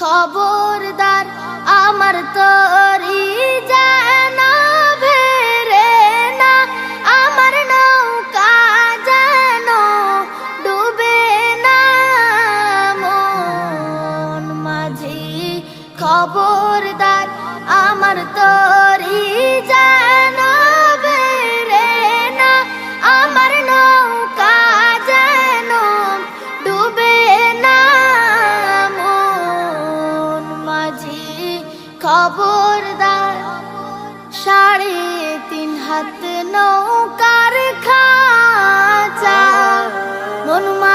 খবরদার আমার তরি না আমার নৌকা না। মাঝি খবরদার খবরদার সাড়ে তিন হাত নৌকার খাচা। মনুমা